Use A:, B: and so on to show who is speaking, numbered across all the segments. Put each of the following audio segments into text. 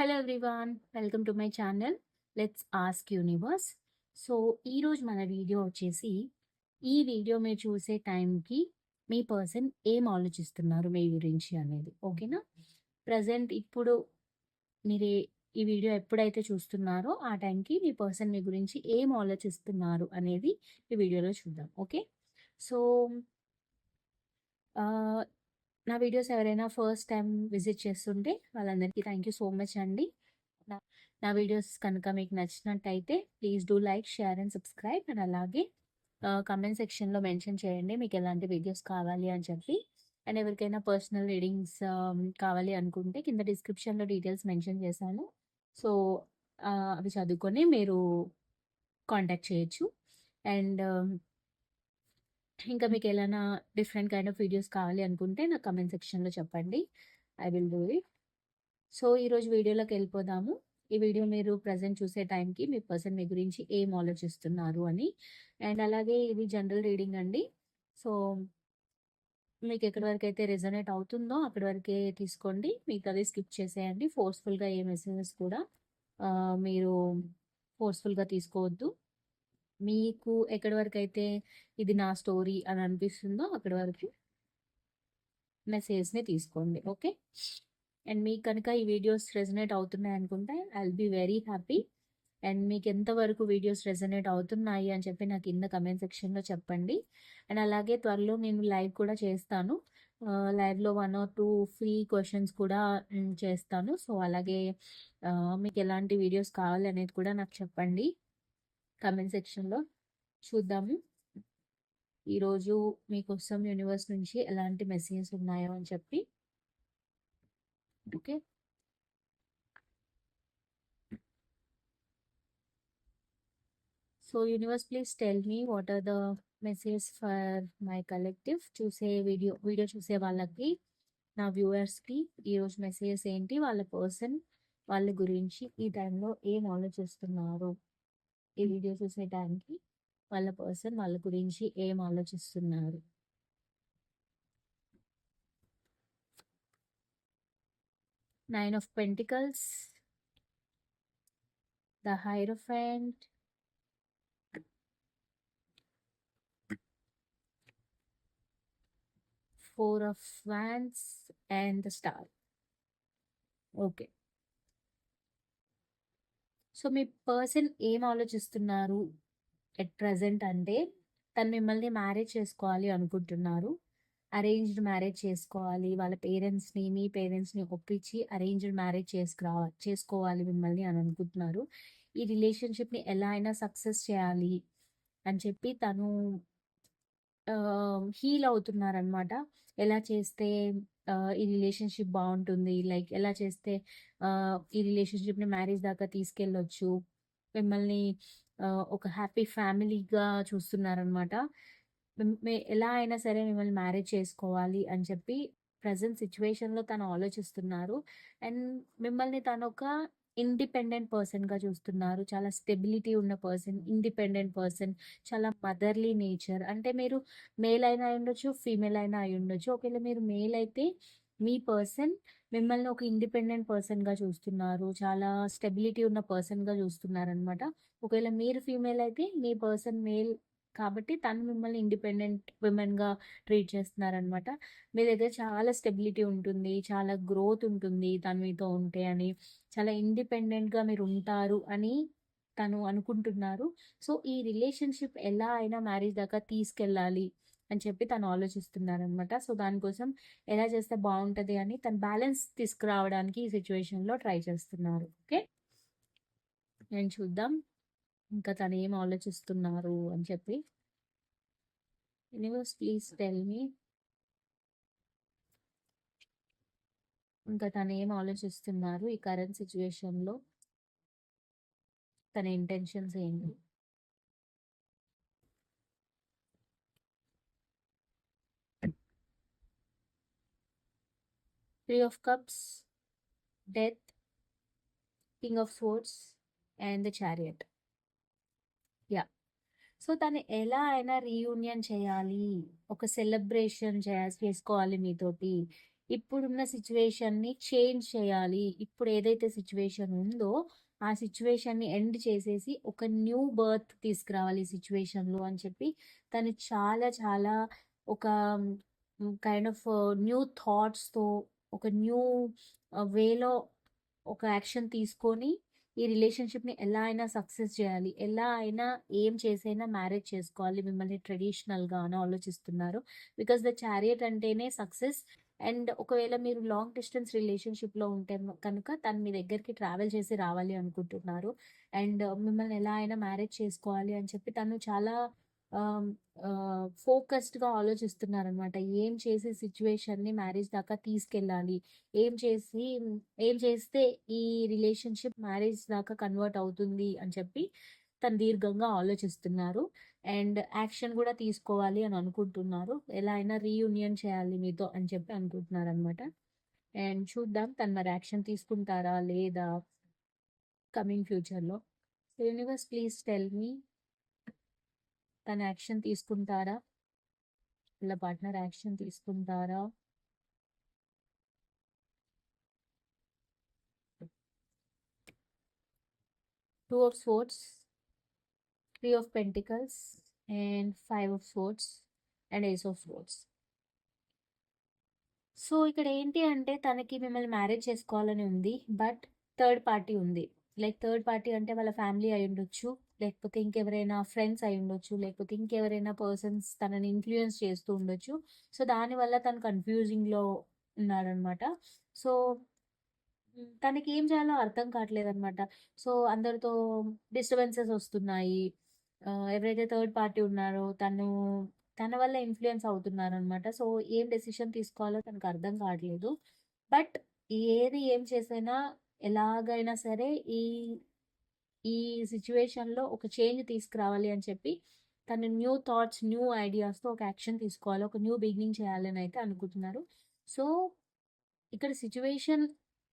A: Hello everyone welcome to my channel let's ask universe so ఈరోజు మన video వచ్చేసి ఈ వీడియో మీరు చూసే టైంకి మీ పర్సన్ ఏం ఆలోచిస్తున్నారు మీ గురించి అనేది ఓకేనా ప్రజెంట్ ఇప్పుడు మీరు ఈ వీడియో ఎప్పుడైతే చూస్తున్నారో ఆ టైంకి మీ పర్సన్ మీ గురించి ఏం ఆలోచిస్తున్నారు అనేది ఈ వీడియోలో చూద్దాం ఓకే సో నా వీడియోస్ ఎవరైనా ఫస్ట్ టైం విజిట్ చేస్తుంటే వాళ్ళందరికీ థ్యాంక్ యూ సో మచ్ అండి. నా వీడియోస్ కనుక మీకు నచ్చినట్టయితే please do like share and subscribe. And అలాగే కమెంట్ సెక్షన్లో మెన్షన్ చేయండి మీకు ఎలాంటి వీడియోస్ కావాలి అని చెప్పి. అండ్ ఎవరికైనా పర్సనల్ రీడింగ్స్ కావాలి అనుకుంటే కింద డిస్క్రిప్షన్లో డీటెయిల్స్ మెన్షన్ చేశాను. సో అవి చదువుకొని మీరు కాంటాక్ట్ చేయొచ్చు. అండ్ ఇంకా మీకు ఏదైనా డిఫరెంట్ కైండ్ ఆఫ్ వీడియోస్ కావాలి అనుకుంటే నాకు కమెంట్ సెక్షన్లో చెప్పండి. I will do it. So ఈరోజు వీడియోలోకి వెళ్ళిపోదాము. ఈ వీడియో మీరు ప్రజెంట్ చూసే టైంకి మీ పర్సన్ మీ గురించి ఏం ఆలోచిస్తున్నారు అని. అండ్ అలాగే ఇది జనరల్ రీడింగ్ అండి. సో మీకు ఎక్కడి వరకు అయితే రెజనేట్ అవుతుందో అక్కడి వరకే తీసుకోండి. మీకు అది స్కిప్ చేసేయండి. ఫోర్స్ఫుల్గా ఏ మెసేజెస్ కూడా మీరు ఫోర్స్ఫుల్గా తీసుకోవద్దు. మీకు ఎక్కడి వరకు అయితే ఇది నా స్టోరీ అని అనిపిస్తుందో అక్కడి వరకు మెసేజ్ని తీసుకోండి. ఓకే? అండ్ మీకు కనుక ఈ వీడియోస్ రెజనేట్ అవుతున్నాయి అనుకుంటే I be very happy. And మీకు ఎంతవరకు వీడియోస్ రెజనేట్ అవుతున్నాయి అని చెప్పి నాకు కింద కమెంట్ సెక్షన్లో చెప్పండి. అండ్ అలాగే త్వరలో నేను లైవ్ కూడా చేస్తాను. లైవ్లో one or two free questions కూడా చేస్తాను. సో అలాగే మీకు ఎలాంటి వీడియోస్ కావాలి అనేది కూడా నాకు చెప్పండి. కమెంట్ సెక్షన్లో చూద్దాము. ఈరోజు మీకోసం యూనివర్స్ నుంచి ఎలాంటి మెసేజెస్ ఉన్నాయో అని చెప్పి. Okay? So universe please tell me what are the message for my collective చూసే వీడియో వీడియో చూసే వాళ్ళకి నా వ్యూవర్స్కి ఈరోజు మెసేజెస్ ఏంటి? వాళ్ళ పర్సన్ వాళ్ళ గురించి ఈ టైంలో ఏం ఆలోచిస్తున్నారు? ఈ వీడియో చూసే టైంకి వాళ్ళ పర్సన్ వాళ్ళ గురించి ఏం ఆలోచిస్తున్నారు? Nine of pentacles the hierophant four of fans and the star. Okay. So me person ఏం ఆలోచిస్తున్నారు ఎట్ ప్రజెంట్ అంటే తను మిమ్మల్ని మ్యారేజ్ చేసుకోవాలి అనుకుంటున్నారు. అరేంజ్డ్ మ్యారేజ్ చేసుకోవాలి. వాళ్ళ పేరెంట్స్ని మీ పేరెంట్స్ని ఒప్పించి అరేంజ్డ్ మ్యారేజ్ చేసుకురావ చేసుకోవాలి మిమ్మల్ని అని అనుకుంటున్నారు. ఈ రిలేషన్షిప్ని ఎలా అయినా సక్సెస్ చేయాలి అని చెప్పి తను హీల్ అవుతున్నారనమాట ఎలా చేస్తే ఈ రిలేషన్షిప్ బాగుంటుంది లైక్ ఎలా చేస్తే ఈ రిలేషన్షిప్ని మ్యారేజ్ దాకా తీసుకెళ్ళొచ్చు. మిమ్మల్ని ఒక హ్యాపీ ఫ్యామిలీగా చూస్తున్నారనమాట. ఎలా అయినా సరే మిమ్మల్ని మ్యారేజ్ చేసుకోవాలి అని చెప్పి ప్రజెంట్ సిచ్యువేషన్లో తను ఆలోచిస్తున్నారు. అండ్ మిమ్మల్ని తను ఒక ఇండిపెండెంట్ పర్సన్గా చూస్తున్నారు. చాలా స్టెబిలిటీ ఉన్న పర్సన్ ఇండిపెండెంట్ పర్సన్ చాలా మదర్లీ నేచర్ అంటే మీరు మేల్ అయినా అయి ఉండొచ్చు ఫీమేల్ అయినా అయి ఉండొచ్చు. ఒకవేళ మీరు మేల్ అయితే మీ పర్సన్ మిమ్మల్ని ఒక ఇండిపెండెంట్ పర్సన్గా చూస్తున్నారు. చాలా స్టెబిలిటీ ఉన్న పర్సన్గా చూస్తున్నారు అనమాట ఒకవేళ మీరు ఫీమేల్ అయితే మీ పర్సన్ మేల్ కాబట్టి తను మిమ్మల్ని ఇండిపెండెంట్ విమెన్గా ట్రీట్ చేస్తున్నారనమాట. మీ దగ్గర చాలా స్టెబిలిటీ ఉంటుంది చాలా గ్రోత్ ఉంటుంది తను మీతో ఉంటే అని. చాలా ఇండిపెండెంట్గా మీరు ఉంటారు అని తను అనుకుంటున్నారు. సో ఈ రిలేషన్షిప్ ఎలా అయినా మ్యారేజ్ దాకా తీసుకెళ్ళాలి అని చెప్పి తను ఆలోచిస్తున్నారనమాట. సో దానికోసం ఎలా చేస్తే బాగుంటుంది అని తను బ్యాలెన్స్ తీసుకురావడానికి ఈ సిచ్యువేషన్లో ట్రై చేస్తున్నారు. ఓకే? నేను చూద్దాం. ఇంకా తను ఏం ఆలోచిస్తున్నారు అని చెప్పి. యూనివర్స్ ప్లీజ్ టెల్ మీ ఇంకా తను ఏం ఆలోచిస్తున్నారు ఈ కరెంట్ సిచ్యువేషన్లో తన ఇంటెన్షన్స్ ఏంటి? Three of cups death king of swords and the chariot so తను ఎలా అయినా రీయూనియన్ చేయాలి ఒక సెలబ్రేషన్ చేయాలి చేసుకోవాలి మీతోటి ఇప్పుడున్న సిచ్యువేషన్‌ని చేంజ్ చేయాలి. ఇప్పుడు ఏదైతే సిచ్యువేషన్ ఉందో, ఆ సిచ్యువేషన్‌ని ఎండ్ చేసేసి ఒక న్యూ బర్త్ తీసుకురావాలి ఈ సిచ్యువేషన్‌లో అని చెప్పి తను చాలా చాలా ఒక కైండ్ ఆఫ్ న్యూ థాట్స్‌తో ఒక న్యూ వేలో ఒక యాక్షన్ తీసుకొని ఈ రిలేషన్‌షిప్‌ని ఎలా అయినా సక్సెస్ చేయాలి. ఎలా అయినా ఏం చేసైనా మ్యారేజ్ చేసుకోవాలి మిమ్మల్ని ట్రెడిషనల్‌గా అని ఆలోచిస్తున్నారు. బికాస్ ద చారియట్ అంటేనే సక్సెస్. అండ్ ఒకవేళ మీరు లాంగ్ డిస్టెన్స్ రిలేషన్‌షిప్‌లో ఉంటే కనుక తను మీ దగ్గరికి ట్రావెల్ చేసి రావాలి అనుకుంటున్నారు. అండ్ మిమ్మల్ని ఎలా అయినా మ్యారేజ్ చేసుకోవాలి అని చెప్పి తను చాలా ఫోకస్డ్‌గా ఆలోచిస్తున్నారనమాట. ఏం చేసి సిచ్యువేషన్‌ని మ్యారేజ్ దాకా తీసుకెళ్ళాలి. ఏం చేసి ఏం చేస్తే ఈ రిలేషన్‌షిప్ మ్యారేజ్ దాకా కన్వర్ట్ అవుతుంది అని చెప్పి తను దీర్ఘంగా ఆలోచిస్తున్నారు. అండ్ యాక్షన్ కూడా తీసుకోవాలి అని అనుకుంటున్నారు. ఎలా అయినా రీయూనియన్ చేయాలి మీతో అని చెప్పి అనుకుంటున్నారనమాట. అండ్ చూద్దాం తను మరి యాక్షన్ తీసుకుంటారా? లేదా? కమింగ్ ఫ్యూచర్‌లో. యూనివర్స్ ప్లీజ్ టెల్ మీ తను యాక్షన్ తీసుకుంటారా? వీళ్ళ పార్ట్నర్ యాక్షన్ తీసుకుంటారా? Two of swords three of pentacles and five of swords and ace of swords so, ఇక్కడ ఏంటి అంటే తనకి మిమ్మల్ని మ్యారేజ్ చేసుకోవాలని ఉంది. బట్ థర్డ్ పార్టీ ఉంది. లైక్ థర్డ్ పార్టీ అంటే వాళ్ళ ఫ్యామిలీ అయి ఉండొచ్చు లేకపోతే ఇంకెవరైనా ఫ్రెండ్స్ అయ్యుండొచ్చు. లేకపోతే ఇంకెవరైనా పర్సన్స్ తనని ఇన్ఫ్లుయెన్స్ చేస్తూ ఉండొచ్చు. సో, దానివల్ల తను కన్‌ఫ్యూజింగ్‌లో ఉన్నారనమాట. సో, తనకి ఏం చేయాలో అర్థం కావట్లేదనమాట. సో, అందరితో డిస్టర్బెన్సెస్ వస్తున్నాయి. ఎవరైతే థర్డ్ పార్టీ ఉన్నారో తను తన వల్ల ఇన్ఫ్లుయెన్స్ అవుతున్నారనమాట. సో, ఏం డెసిషన్ తీసుకోవాలో తనకు అర్థం కావట్లేదు. బట్ ఏది ఏం చేసైనా ఎలాగైనా సరే ఈ ఈ సిచ్యువేషన్‌లో ఒక చేంజ్ తీసుకురావాలి అని చెప్పి తను న్యూ థాట్స్, న్యూ ఐడియాస్‌తో ఒక యాక్షన్ తీసుకోవాలి. ఒక న్యూ బిగినింగ్ చేయాలని అయితే అనుకుంటున్నారు. సో, ఇక్కడ సిచ్యువేషన్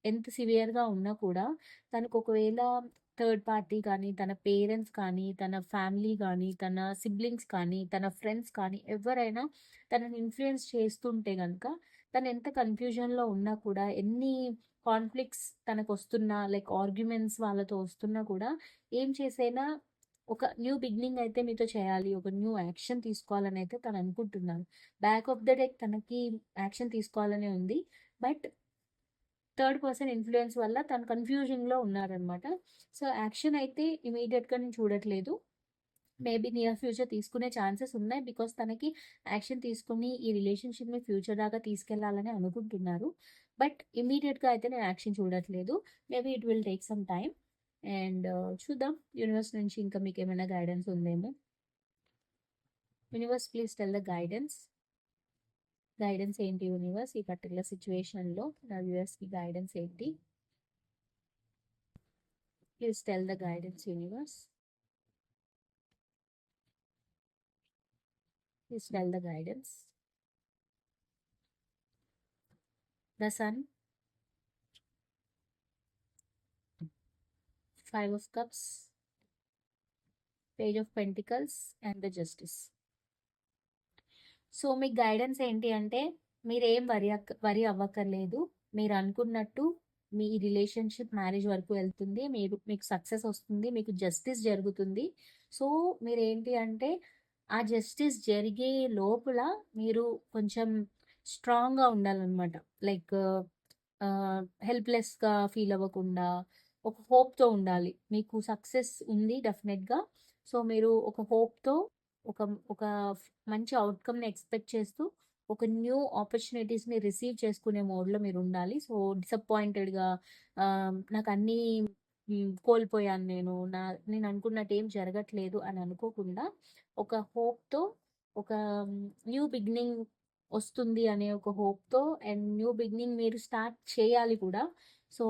A: ఎంత సివియర్‌గా ఉన్నా కూడా తనకు ఒకవేళ థర్డ్ పార్టీ కానీ, తన పేరెంట్స్ కానీ, తన ఫ్యామిలీ కానీ తన సిబ్లింగ్స్ కానీ, తన ఫ్రెండ్స్ కానీ ఎవరైనా తనని ఇన్ఫ్లుయెన్స్ చేస్తుంటే కనుక తను ఎంత కన్‌ఫ్యూజన్‌లో ఉన్నా కూడా ఎన్ని కాన్‌ఫ్లిక్ట్స్ తనకొస్తున్నా లైక్ ఆర్గ్యుమెంట్స్ వాళ్ళతో వస్తున్నా కూడా ఏం చేసైనా ఒక న్యూ బిగినింగ్ అయితే మీతో చేయాలి. ఒక న్యూ యాక్షన్ తీసుకోవాలని అయితే తను అనుకుంటున్నాను బ్యాక్ ఆఫ్ ద డెక్ తనకి యాక్షన్ తీసుకోవాలని ఉంది. బట్ థర్డ్ పర్సన్ ఇన్ఫ్లుయెన్స్ వల్ల తను కన్‌ఫ్యూజింగ్‌లో ఉన్నారనమాట. సో, యాక్షన్ అయితే ఇమీడియట్గా నేను చూడట్లేదు. మేబీ నియర్ ఫ్యూచర్ తీసుకునే ఛాన్సెస్ ఉన్నాయి. బికాస్ తనకి యాక్షన్ తీసుకొని ఈ రిలేషన్‌షిప్‌ని ఫ్యూచర్ దాకా తీసుకెళ్ళాలని అనుకుంటున్నారు. బట్ ఇమీడియట్గా అయితే నేను యాక్షన్ చూడట్లేదు. Maybe it will take some time. And చూద్దాం యూనివర్స్ నుంచి ఇంకా మీకేమైనా గైడెన్స్ ఉందేమో. Universe please tell the guidance. Guidance ఏంటి యూనివర్స్ ఈ పర్టికులర్ సిచ్యువేషన్‌లో నా వ్యూవర్స్కి గైడెన్స్ ఏంటి? Please tell the guidance universe. Please tell the guidance The five of cups page of pentacles and the justice so, మీకు గైడెన్స్ ఏంటి అంటే మీరేం వరి అక్క వరి అవ్వక్కర్లేదు. మీరు అనుకున్నట్టు మీ రిలేషన్‌షిప్ మ్యారేజ్ వరకు వెళ్తుంది. మీరు మీకు సక్సెస్ వస్తుంది. మీకు జస్టిస్ జరుగుతుంది. సో, మీరేంటి అంటే ఆ జస్టిస్ జరిగే లోపల మీరు కొంచెం స్ట్రాంగ్‌గా ఉండాలన్నమాట లైక్ హెల్ప్‌లెస్‌గా ఫీల్ అవ్వకుండా ఒక హోప్‌తో ఉండాలి. మీకు సక్సెస్ ఉంది డెఫినెట్‌గా. సో, మీరు ఒక హోప్‌తో ఒక ఒక మంచి అవుట్కమ్ని ఎక్స్‌పెక్ట్ చేస్తూ ఒక న్యూ ఆపర్చునిటీస్‌ని రిసీవ్ చేసుకునే మోడ్‌లో మీరుండాలి. సో, డిసప్పాయింటెడ్‌గా నాకు అన్నీ కోల్పోయాను నేను. నా నేను అనుకున్నట్టు ఏం జరగట్లేదు అని అనుకోకుండా ఒక హోప్‌తో ఒక న్యూ బిగినింగ్ వస్తుంది అనే ఒక హోప్‌తో అండ్ న్యూ బిగినింగ్ మీరు స్టార్ట్ చేయాలి కూడా. సో,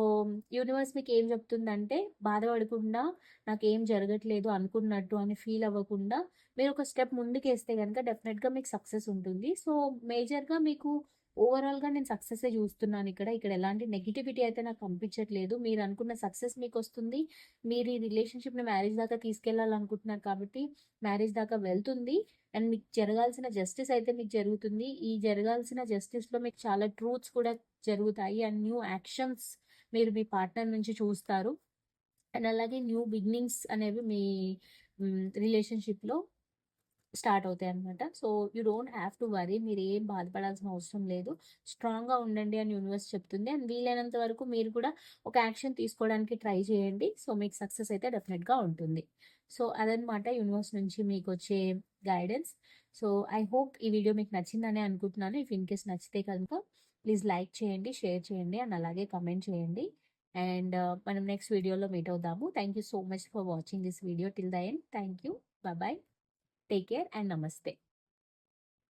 A: యూనివర్స్ మీకు ఏం చెప్తుందంటే బాధపడకుండా నాకు ఏం జరగట్లేదు అనుకున్నట్టు అని ఫీల్ అవ్వకుండా మీరు ఒక స్టెప్ ముందుకేస్తే కనుక డెఫినెట్‌గా మీకు సక్సెస్ ఉంటుంది. సో, మేజర్‌గా మీకు ఓవరాల్‌గా నేను సక్సెస్ చూస్తున్నాను ఇక్కడ. ఇక్కడ ఎలాంటి నెగటివిటీ అయితే నాకు కనిపించట్లేదు. మీరు అనుకున్న సక్సెస్ మీకు వస్తుంది మీరు ఈ రిలేషన్‌షిప్‌ని మ్యారేజ్ దాకా తీసుకెళ్ళాలనుకుంటున్నారు కాబట్టి మ్యారేజ్ దాకా వెళ్తుంది. అండ్ మీకు జరగాల్సిన జస్టిస్ అయితే మీకు జరుగుతుంది. ఈ జరగాల్సిన జస్టిస్లో మీకు చాలా ట్రూత్స్ కూడా జరుగుతాయి అండ్ న్యూ యాక్షన్స్ మీరు మీ పార్ట్నర్ నుంచి చూస్తారు. అండ్ అలాగే న్యూ బిగినింగ్స్ అనేవి మీ రిలేషన్షిప్లో స్టార్ట్ అవుతాయి అనమాట so you don't have to worry. మీరు ఏం బాధపడాల్సిన అవసరం లేదు. స్ట్రాంగ్గా ఉండండి అని యూనివర్స్ చెప్తుంది. అండ్ వీలైనంత వరకు మీరు కూడా ఒక యాక్షన్ తీసుకోవడానికి ట్రై చేయండి. సో మీకు సక్సెస్ అయితే డెఫినెట్గా ఉంటుంది. సో అదనమాట యూనివర్స్ నుంచి మీకు వచ్చే గైడెన్స్. సో ఐ హోప్ ఈ వీడియో మీకు నచ్చిందని అనుకుంటున్నాను. ఇఫ్ ఇన్ కేస్ నచ్చితే కనుక ప్లీజ్ లైక్ చేయండి షేర్ చేయండి అండ్ అలాగే కమెంట్ చేయండి. అండ్ uh, మనం నెక్స్ట్ వీడియోలో మీట్ అవుదాము. Thank you so much for watching this video. Till the end. Thank you. Bye take care and నమస్తే